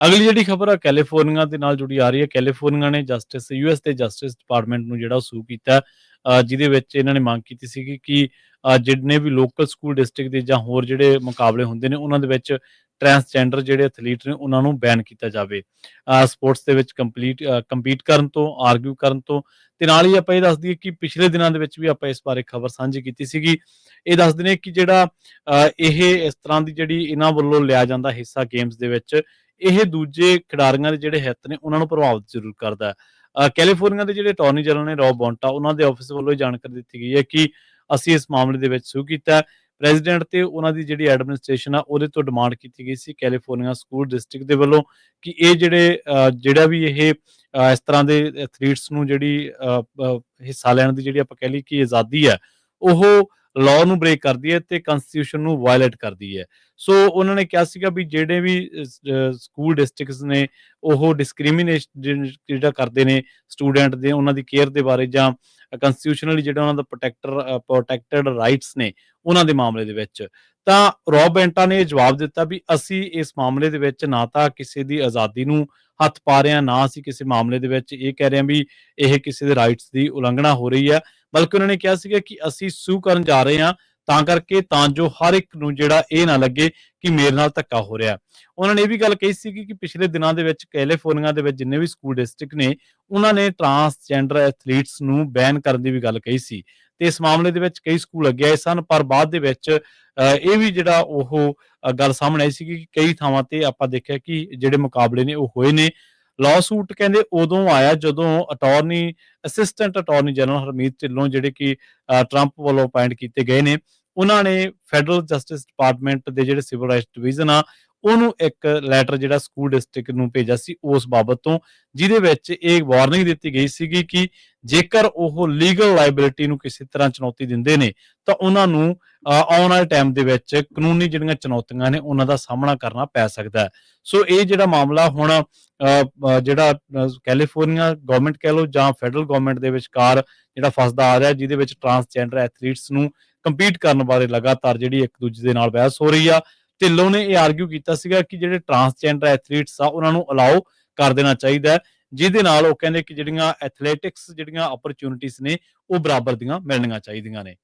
ਅਗਲੀ ਜਿਹੜੀ ਖਬਰ ਆ, ਕੈਲੀਫੋਰਨੀਆ ਦੇ ਨਾਲ ਜੁੜੀ ਆ ਰਹੀ ਹੈ। ਕੈਲੀਫੋਰਨੀਆ ਨੇ ਜਸਟਿਸ ਯੂਐਸ ਦੇ ਜਸਟਿਸ ਡਿਪਾਰਟਮੈਂਟ ਨੂੰ ਜਿਹੜਾ ਸੂ ਕੀਤਾ। ਜਿਹਦੇ ਵਿੱਚ ਇਹਨਾਂ ਨੇ ਮੰਗ ਕੀਤੀ ਸੀਗੀ ਕਿ ਜਿੰਨੇ ਵੀ ਲੋਕਲ ਸਕੂਲ ਡਿਸਟ੍ਰਿਕਟ ਦੇ ਜਾਂ ਹੋਰ ਜਿਹੜੇ ਮੁਕਾਬਲੇ ਹੁੰਦੇ ਨੇ, ਉਹਨਾਂ ਦੇ ਵਿੱਚ ਟਰਾਂਸਜੈਂਡਰ ਜਿਹੜੇ ਐਥਲੀਟ ਨੇ, ਉਹਨਾਂ ਨੂੰ ਬੈਨ ਕੀਤਾ ਜਾਵੇ। ਸਪੋਰਟਸ ਦੇ ਵਿੱਚ ਕੰਪਲੀਟ ਕੰਪੀਟ ਕਰਨ ਤੋਂ, ਆਰਗੂ ਕਰਨ ਤੋਂ। ਤੇ ਨਾਲ ਹੀ ਆਪਾਂ ਇਹ ਦੱਸ ਦਈਏ ਕਿ ਪਿਛਲੇ ਦਿਨਾਂ ਦੇ ਵਿੱਚ ਵੀ ਆਪਾਂ ਇਸ ਬਾਰੇ ਖਬਰ ਸਾਂਝੀ ਕੀਤੀ ਸੀਗੀ। ਇਹ ਦੱਸਦੇ ਨੇ ਕਿ ਜਿਹੜਾ ਇਹ ਇਸ ਤਰ੍ਹਾਂ ਦੀ ਜਿਹੜੀ ਇਹਨਾਂ ਵੱਲੋਂ ਲਿਆ ਜਾਂਦਾ ਹਿੱਸਾ ਗੇਮਸ ਦੇ ਵਿੱਚ ਇਹ ਦੂਜੇ ਖਿਡਾਰੀਆਂ ਦੇ ਜਿਹੜੇ ਹਿੱਤ ਨੇ ਉਹਨਾਂ ਨੂੰ ਪ੍ਰਭਾਵਿਤ ਜ਼ਰੂਰ ਕਰਦਾ ਹੈ। ਕੈਲੀਫੋਰਨੀਆ ਦੇ ਜਿਹੜੇ ਅਟਾਰਨੀ ਜਨਰਲ ਨੇ ਰੌਬ ਬੌਂਟਾ ਉਹਨਾਂ ਦੇ ਆਫਿਸ ਵੱਲੋਂ ਜਾਣਕਾਰੀ ਦਿੱਤੀ ਗਈ ਹੈ ਕਿ ਅਸੀਂ ਇਸ ਮਾਮਲੇ ਦੇ ਵਿੱਚ ਸੂ ਕੀਤਾ ਪ੍ਰੈਜ਼ੀਡੈਂਟ ਤੇ ਉਹਨਾਂ ਦੀ ਜਿਹੜੀ ਐਡਮਿਨਿਸਟ੍ਰੇਸ਼ਨ ਆ ਉਹਦੇ ਤੋਂ ਡਿਮਾਂਡ ਕੀਤੀ ਗਈ ਸੀ ਕੈਲੀਫੋਰਨੀਆ ਸਕੂਲ ਡਿਸਟ੍ਰਿਕਟ ਦੇ ਵੱਲੋਂ ਕਿ ਇਹ ਜਿਹੜੇ ਜਿਹੜਾ ਵੀ ਇਹ ਇਸ ਤਰ੍ਹਾਂ ਦੇ ਐਥਲੀਟਸ ਨੂੰ ਜਿਹੜੀ ਅ, ਹਿੱਸਾ ਲੈਣ ਦੀ ਜਿਹੜੀ ਆਪਾਂ ਕਹਿ ਲਈ ਕਿ ਆਜ਼ਾਦੀ ਹੈ ਉਹ ਲਾਅ ਨੂੰ ਬ੍ਰੇਕ ਕਰਦੀ ਹੈ ਤੇ ਕਨਸਟੀਟਿਊਸ਼ਨ ਨੂੰ ਵਾਇਲੇਟ ਕਰਦੀ ਹੈ। ਸੋ ਉਹਨਾਂ ਨੇ ਕਿਹਾ ਸੀਗਾ ਵੀ ਜਿਹੜੇ ਵੀ ਸਕੂਲ ਡਿਸਟ੍ਰਿਕਟਸ ਨੇ ਉਹ ਡਿਸਕ੍ਰਿਮੀਨੇਸ਼ਨ ਜਿਹੜਾ ਕਰਦੇ ਨੇ ਸਟੂਡੈਂਟ ਦੇ ਉਹਨਾਂ ਦੀ ਕੇਅਰ ਦੇ ਬਾਰੇ ਜਾਂ ਕਨਸਟੀਟਿਊਸ਼ਨਲੀ ਜਿਹੜਾ ਉਹਨਾਂ ਦਾ ਪ੍ਰੋਟੈਕਟਰ ਪ੍ਰੋਟੈਕਟਡ ਰਾਈਟਸ ਨੇ ਉਹਨਾਂ ਦੇ ਮਾਮਲੇ ਦੇ ਵਿੱਚ। ਤਾਂ ਰੌਬ ਬੈਂਟਾ ਨੇ ਇਹ ਜਵਾਬ ਦਿੱਤਾ ਵੀ ਅਸੀਂ ਇਸ ਮਾਮਲੇ ਦੇ ਵਿੱਚ ਨਾ ਤਾਂ ਕਿਸੇ ਦੀ ਆਜ਼ਾਦੀ ਨੂੰ ਹੱਥ ਪਾ ਰਹੇ ਹਾਂ, ਨਾ ਅਸੀਂ ਕਿਸੇ ਮਾਮਲੇ ਦੇ ਵਿੱਚ ਇਹ ਕਹਿ ਰਹੇ ਹਾਂ ਵੀ ਇਹ ਕਿਸੇ ਦੇ ਰਾਈਟਸ ਦੀ ਉਲੰਘਣਾ ਹੋ ਰਹੀ ਹੈ। ਬਲਕਿ ਉਹਨਾਂ ਨੇ ਕਿਹਾ ਸੀਗਾ ਕਿ ਅਸੀਂ ਸੂ ਕਰਨ ਜਾ ਰਹੇ ਹਾਂ ਤਾਂ ਕਰਕੇ ਤਾਂ ਜੋ ਹਰ ਇੱਕ ਨੂੰ ਜਿਹੜਾ ਇਹ ਨਾ ਲੱਗੇ ਕਿ ਮੇਰੇ ਨਾਲ ਧੱਕਾ ਹੋ ਰਿਹਾ। ਉਹਨਾਂ ਨੇ ਇਹ ਵੀ ਗੱਲ ਕਹੀ ਸੀ ਕਿ ਪਿਛਲੇ ਦਿਨਾਂ ਦੇ ਵਿੱਚ ਕੈਲੀਫੋਰਨੀਆ ਦੇ ਵਿੱਚ ਜਿੰਨੇ ਵੀ ਸਕੂਲ ਡਿਸਟ੍ਰਿਕਟ ਨੇ ਉਹਨਾਂ ਨੇ ਟਰਾਂਸਜੈਂਡਰ ਐਥਲੀਟਸ ਨੂੰ ਬੈਨ ਕਰਨ ਦੀ ਵੀ ਗੱਲ ਕਹੀ ਸੀ। ਤੇ ਇਸ ਮਾਮਲੇ ਦੇ ਵਿੱਚ ਕਈ ਸਕੂਲ ਅੱਗੇ ਆਏ ਸਨ ਪਰ ਬਾਅਦ ਦੇ ਵਿੱਚ ਅ, ਇਹ ਵੀ ਜਿਹੜਾ ਉਹ ਗੱਲ ਸਾਹਮਣੇ ਆਈ ਸੀ ਕਿ ਕਈ ਥਾਵਾਂ ਤੇ ਆਪਾਂ ਦੇਖਿਆ ਕਿ ਜਿਹੜੇ ਮੁਕਾਬਲੇ ਨੇ ਉਹ ਹੋਏ ਨੇ। ਲਾਅ ਸੂਟ ਕਹਿੰਦੇ ਉਦੋਂ ਆਇਆ ਜਦੋਂ attorney assistant attorney general Harmeet Dhillon ਜਿਹੜੇ ਕਿ ਟਰੰਪ ਵੱਲੋਂ ਅਪਾਇੰਟ ਕੀਤੇ ਗਏ ਨੇ, ਉਹਨਾਂ ਨੇ ਫੈਡਰਲ ਜਸਟਿਸ ਡਿਪਾਰਟਮੈਂਟ ਦੇ ਜਿਹੜੇ ਸਿਵਲ ਰਾਈਟਸ ਡਿਵੀਜ਼ਨ ਆ ਉਹਨੂੰ ਇੱਕ ਲੈਟਰ ਜਿਹੜਾ ਸਕੂਲ ਡਿਸਟ੍ਰਿਕਟ ਨੂੰ ਭੇਜਿਆ ਸੀ ਉਸ ਬਾਬਤ ਤੋਂ ਜਿਹਦੇ ਵਿੱਚ ਇਹ ਵਾਰਨਿੰਗ ਦਿੱਤੀ ਗਈ ਸੀਗੀ ਕਿ ਜੇਕਰ ਉਹ ਲੀਗਲ ਲਾਇਬਿਲਿਟੀ ਨੂੰ ਕਿਸੇ ਤਰ੍ਹਾਂ ਚੁਣੌਤੀ ਦਿੰਦੇ ਨੇ ਤਾਂ ਉਹਨਾਂ ਨੂੰ ਆਉਣ ਵਾਲੇ ਟਾਈਮ ਦੇ ਵਿੱਚ ਕਾਨੂੰਨੀ ਜਿਹੜੀਆਂ ਚੁਣੌਤੀਆਂ ਨੇ ਉਹਨਾਂ ਦਾ ਸਾਹਮਣਾ ਕਰਨਾ ਪੈ ਸਕਦਾ ਹੈ। ਸੋ ਇਹ ਜਿਹੜਾ ਮਾਮਲਾ ਹੁਣ ਅ, ਜਿਹੜਾ ਕੈਲੀਫੋਰਨੀਆ ਗਵਰਨਮੈਂਟ ਕਹਿ ਲਓ ਜਾਂ ਫੈਡਰਲ ਗਵਰਨਮੈਂਟ ਦੇ ਵਿਚਕਾਰ ਜਿਹੜਾ ਫਸਦਾ ਆ ਰਿਹਾ ਜਿਹਦੇ ਵਿੱਚ ਟਰਾਂਸਜੈਂਡਰ ਐਥਲੀਟਸ ਨੂੰ ਕੰਪੀਟ ਕਰਨ ਬਾਰੇ ਲਗਾਤਾਰ ਜਿਹੜੀ ਇੱਕ ਦੂਜੇ ਦੇ ਨਾਲ ਬਹਿਸ ਹੋ ਰਹੀ ਆ ਢਿੱਲੋਂ ਨੇ ਇਹ ਆਰਗਿਊ ਕੀਤਾ ਸੀਗਾ ਕਿ ਜਿਹੜੇ ਟਰਾਂਸਜੈਂਡਰ ਐਥਲੀਟਸ ਆ, ਉਹਨਾਂ ਨੂੰ ਅਲਾਓ ਕਰ ਦੇਣਾ ਚਾਹੀਦਾ ਜਿਹਦੇ ਨਾਲ ਉਹ ਕਹਿੰਦੇ ਕਿ ਜਿਹੜੀਆਂ ਐਥਲੈਟਿਕਸ ਜਿਹੜੀਆਂ ਓਪਰਚ्युनिटीज ਨੇ, ਉਹ ਬਰਾਬਰ ਦੀਆਂ ਮਿਲਣੀਆਂ ਚਾਹੀਦੀਆਂ ਨੇ।